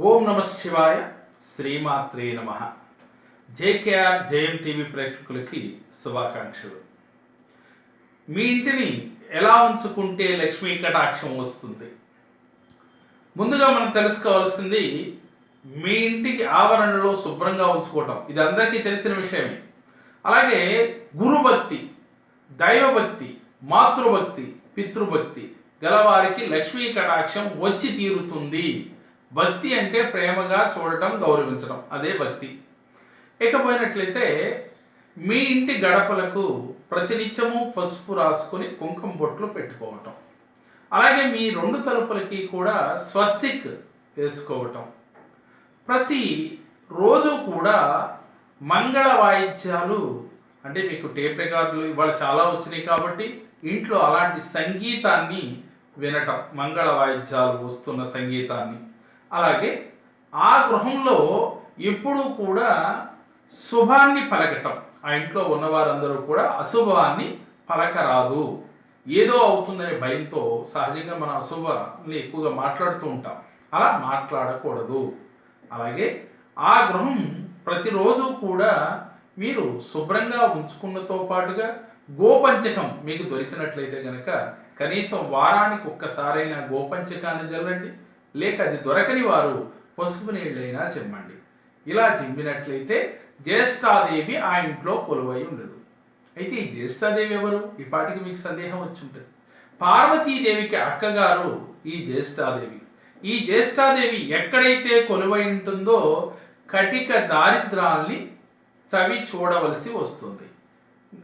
ఓం నమ శివాయ శ్రీమాత్రే నమ. జేకేఆర్ జేఎం టీవీ ప్రేక్షకులకి శుభాకాంక్షలు. మీ ఇంటిని ఎలా ఉంచుకుంటే లక్ష్మీ కటాక్షం వస్తుంది? ముందుగా మనం తెలుసుకోవాల్సింది మీ ఇంటికి ఆవరణలో శుభ్రంగా ఉంచుకోవటం. ఇది అందరికీ తెలిసిన విషయమే. అలాగే గురుభక్తి దైవభక్తి మాతృభక్తి పితృభక్తి గలవారికి లక్ష్మీ కటాక్షం వచ్చి తీరుతుంది. భక్తి అంటే ప్రేమగా చూడటం గౌరవించడం అదే భక్తి. ఇకపోయినట్లయితే మీ ఇంటి గడపలకు ప్రతినిత్యము పసుపు రాసుకొని కుంకుమ బొట్లు పెట్టుకోవటం. అలాగే మీ రెండు తలుపులకి కూడా స్వస్తిక్ వేసుకోవటం. ప్రతి రోజు కూడా మంగళ వాయిద్యాలు అంటే మీకు టేప్ రికార్డులు ఇవాళ చాలా వచ్చినాయి కాబట్టి ఇంట్లో అలాంటి సంగీతాన్ని వినటం మంగళ వాయిద్యాలు వస్తున్న సంగీతాన్ని. అలాగే ఆ గృహంలో ఎప్పుడూ కూడా శుభాన్ని పలకటం. ఆ ఇంట్లో ఉన్నవారందరూ కూడా అశుభాన్ని పలకరాదు. ఏదో అవుతుందనే భయంతో సహజంగా మనం అశుభాన్ని ఎక్కువగా మాట్లాడుతూ ఉంటాం. అలా మాట్లాడకూడదు. అలాగే ఆ గృహం ప్రతిరోజు కూడా మీరు శుభ్రంగా ఉంచుకున్నతో పాటుగా గోపంచకం మీకు దొరికినట్లయితే కనుక కనీసం వారానికి ఒక్కసారైనా గోపంచకాన్ని జల్లండి లేక అది దొరకని వారు పసుపు నీళ్ళైనా చెమ్మండి. ఇలా చెమ్మినట్లయితే జ్యేష్ఠాదేవి ఆ ఇంట్లో కొలువై ఉండదు. అయితే ఈ జ్యేష్ఠాదేవి ఎవరు? ఈ పాటికి మీకు సందేహం వచ్చి ఉంటుంది పార్వతీదేవికి అక్కగారు ఈ జ్యేష్ఠాదేవి. ఈ జ్యేష్ఠాదేవి ఎక్కడైతే కొలువై ఉంటుందో కటిక దారిద్రాల్ని చవి చూడవలసి వస్తుంది.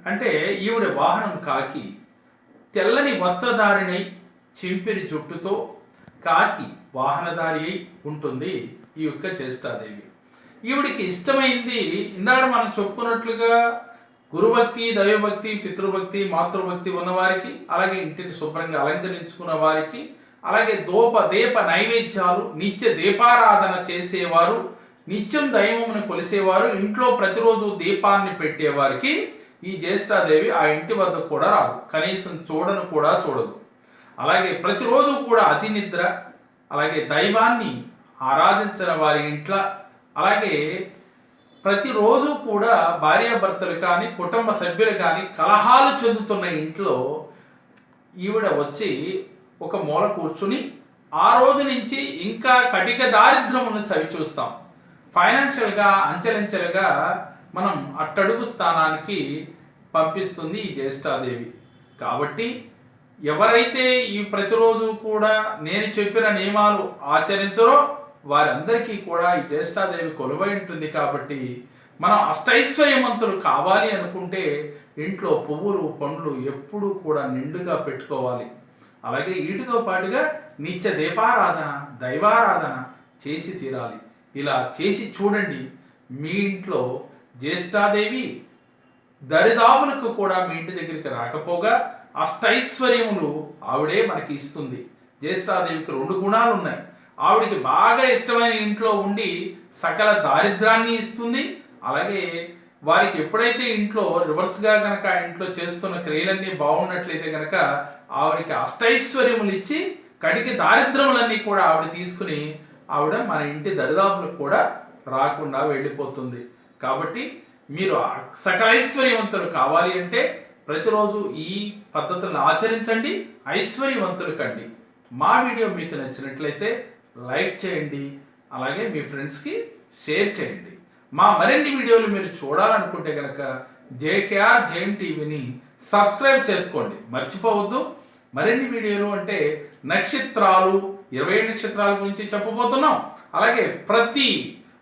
అంటే ఈవిడ వాహనం కాకి తెల్లని వస్త్రధారిణై చింపిరి జుట్టుతో కాకి వాహనదారి అయి ఉంటుంది. ఈ యొక్క జ్యేష్ఠాదేవి. ఈవిడికి ఇష్టమైంది ఇందాక మనం చెప్పుకున్నట్లుగా గురుభక్తి దైవభక్తి పితృభక్తి మాతృభక్తి ఉన్నవారికి అలాగే ఇంటిని శుభ్రంగా అలంకరించుకున్న వారికి అలాగే దోప దీప నైవేద్యాలు నిత్య దీపారాధన చేసేవారు నిత్యం దైవమును కొలిసేవారు ఇంట్లో ప్రతిరోజు దీపాన్ని పెట్టేవారికి ఈ జ్యేష్ఠాదేవి ఆ ఇంటి వద్ద కూడా రాదు. కనీసం చూడను కూడా చూడదు. అలాగే ప్రతిరోజు కూడా అతి నిద్ర అలాగే దైవాన్ని ఆరాధించిన వారి ఇంట్లో అలాగే ప్రతిరోజు కూడా భార్యాభర్తలు కానీ కుటుంబ సభ్యులు కానీ కలహాలు చెందుతున్న ఇంట్లో ఈవిడ వచ్చి ఒక మూల కూర్చుని ఆ రోజు నుంచి ఇంకా కటిక దారిద్రమును సవి చూస్తాం. ఫైనాన్షియల్గా అంచెలంచెలుగా మనం అట్టడుగు స్థానానికి పంపిస్తుంది ఈ జ్యేష్ఠాదేవి. కాబట్టి ఎవరైతే ఈ ప్రతిరోజు కూడా నేను చెప్పిన నియమాలు ఆచరించరో వారందరికీ కూడా ఈ జ్యేష్ఠాదేవి కొలువై ఉంటుంది కాబట్టి మనం అష్టైశ్వర్యవంతులు కావాలి అనుకుంటే ఇంట్లో పువ్వులు పండ్లు ఎప్పుడూ కూడా నిండుగా పెట్టుకోవాలి. అలాగే వీటితో పాటుగా నిత్య దీపారాధన దైవారాధన చేసి తీరాలి. ఇలా చేసి చూడండి మీ ఇంట్లో జ్యేష్ఠాదేవి దరిదాపులకు కూడా మీ ఇంటి దగ్గరికి రాకపోగా అష్టైశ్వర్యములు ఆవిడే మనకి ఇస్తుంది. జ్యేష్ఠాదేవికి రెండు గుణాలు ఉన్నాయి. ఆవిడికి బాగా ఇష్టమైన ఇంట్లో ఉండి సకల దారిద్రాన్ని ఇస్తుంది. అలాగే వారికి ఎప్పుడైతే ఇంట్లో రివర్స్గా కనుక ఆ ఇంట్లో చేస్తున్న క్రియలన్నీ బాగున్నట్లయితే కనుక ఆవిడకి అష్టైశ్వర్యములు ఇచ్చి కడికి దారిద్రములన్నీ కూడా ఆవిడ తీసుకుని ఆవిడ మన ఇంటి దరిదాపులకు కూడా రాకుండా వెళ్ళిపోతుంది. కాబట్టి మీరు సకలైశ్వర్యవంతులు కావాలి అంటే ప్రతిరోజు ఈ పద్ధతులను ఆచరించండి ఐశ్వర్యవంతులు కండి మా వీడియో మీకు నచ్చినట్లయితే లైక్ చేయండి అలాగే మీ ఫ్రెండ్స్కి షేర్ చేయండి. మా మరిన్ని వీడియోలు మీరు చూడాలనుకుంటే కనుక జేకేఆర్ జేఎన్ టీవీని సబ్స్క్రైబ్ చేసుకోండి. మర్చిపోవద్దు. మరిన్ని వీడియోలు అంటే నక్షత్రాలు ఇరవై నక్షత్రాల గురించి చెప్పబోతున్నాం. అలాగే ప్రతి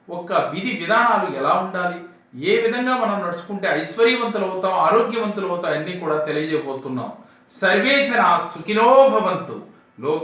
ఒక్క విధి విధానాలు ఎలా ఉండాలి ఏ విధంగా మనం నడుచుకుంటే ఐశ్వర్యవంతులు అవుతాం ఆరోగ్యవంతులు అవుతాం అన్నీ కూడా తెలియజేయబోతున్నాం. సర్వే జన సుఖినో భవంతు. లోక